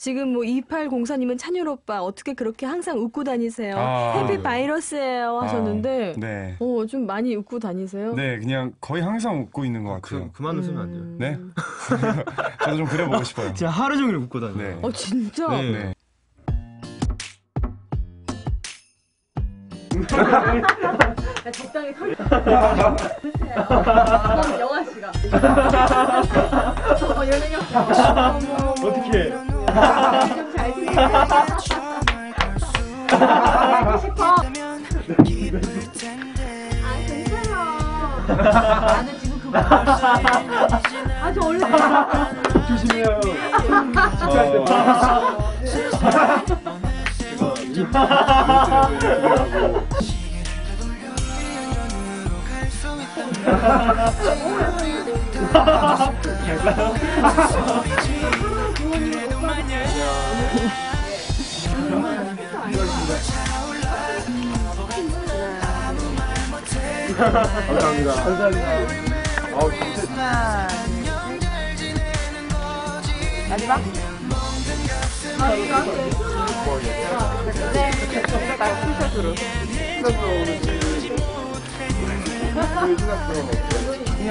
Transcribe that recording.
지금 뭐 2804님은 찬율 오빠 어떻게 그렇게 항상 웃고 다니세요? 아. 해피 바이러스예요 하셨는데 아, 네. 어, 좀 많이 웃고 다니세요? 네, 그냥 거의 항상 웃고 있는 것 같아요. 그, 그만 웃으면 안 돼요. 음. 네? 저도 좀 그려보고 싶어요. 진짜 하루 종일 웃고 다녀요. 네. 어 진짜? 네. 네. 야, 적당히 털. 그럼 영아 씨가. 어, 연예경 씨. 하고 싶어. 아, 괜찮아. 나는 지금 그거. 아주 원래. 조심해요. 감사합니다. 감사합니다. 아우, 진짜. 마지막. 안녕.